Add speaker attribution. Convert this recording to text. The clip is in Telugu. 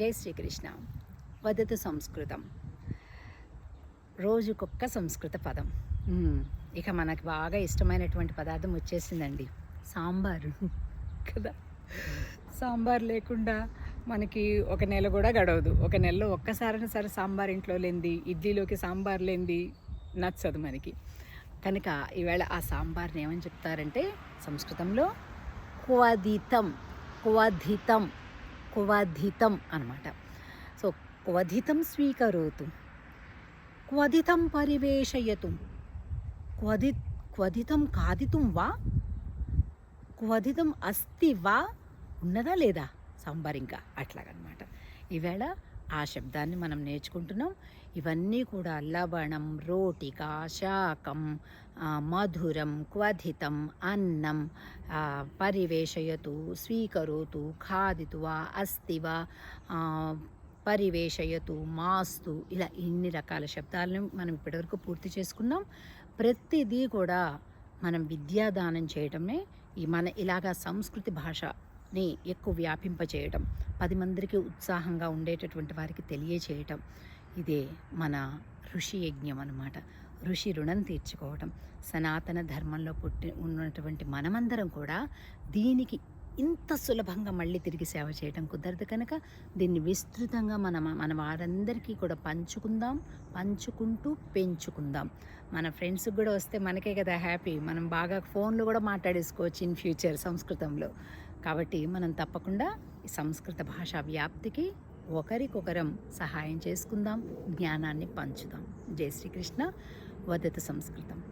Speaker 1: జై శ్రీకృష్ణ. వదతు సంస్కృతం. రోజుకొక్క సంస్కృత పదం. ఇక మనకు బాగా ఇష్టమైనటువంటి పదార్థం వచ్చేసిందండి. సాంబారు. కదా? సాంబార్ లేకుండా మనకి ఒక నెల కూడా గడవదు. ఒక నెలలో ఒక్కసారైనా సరే సాంబార్ ఇంట్లో లేనిది ఇడ్లీలోకి సాంబార్ లేనిది నచ్చదు మనకి. కనుక ఈవేళ ఆ సాంబార్ని ఏమని చెప్తారంటే సంస్కృతంలో క్వదితం క్వధితం క్వధితం అనమాట సో క్వధితం స్వీకరోతు. క్వధితం పరివేషయతు. క్వది క్వధితం ఖాదితం వా? క్వధితం అస్తి వా? ఉన్నదా లేదా? సాంబార్ ఇంకా అట్లాగనమాట. ఈవేళ ఆ శబ్దాన్ని మనం నేర్చుకుంటున్నాం. ఇవన్నీ కూడా లవణం రోటిక శాకం మధురం క్వథితం అన్నం పరివేషయతు స్వీకరోతు ఖాదితు వా అస్తి వా పరివేషయతు మాస్తు ఇలా ఇన్ని రకాల శబ్దాలను మనం ఇప్పటివరకు పూర్తి చేసుకున్నాం. ప్రతిదీ కూడా మనం విద్యాదానం చేయటమే ఈ మన ఇలాగా సంస్కృతి భాష ని ఎక్కువ వ్యాపింపచేయటం పది మందికి ఉత్సాహంగా ఉండేటటువంటి వారికి తెలియచేయటం ఇదే మన ఋషి యజ్ఞం అన్నమాట. ఋషి రుణం తీర్చుకోవటం సనాతన ధర్మంలో పుట్టి ఉన్నటువంటి మనమందరం కూడా దీనికి ఇంత సులభంగా మళ్ళీ తిరిగి సేవ చేయటం కుదరదు కనుక దీన్ని విస్తృతంగా మన మన వారందరికీ కూడా పంచుకుందాం పంచుకుంటూ పెంచుకుందాం. మన ఫ్రెండ్స్కి కూడా వస్తే మనకే కదా హ్యాపీ. మనం బాగా ఫోన్లో కూడా మాట్లాడేసుకోవచ్చు ఇన్ ఫ్యూచర్ సంస్కృతంలో. కాబట్టి మనం తప్పకుండా ఈ సంస్కృత భాషా వ్యాప్తికి ఒకరికొకరం సహాయం చేసుకుందాం జ్ఞానాన్ని పంచుదాం. జై శ్రీకృష్ణ. వదత సంస్కృతం.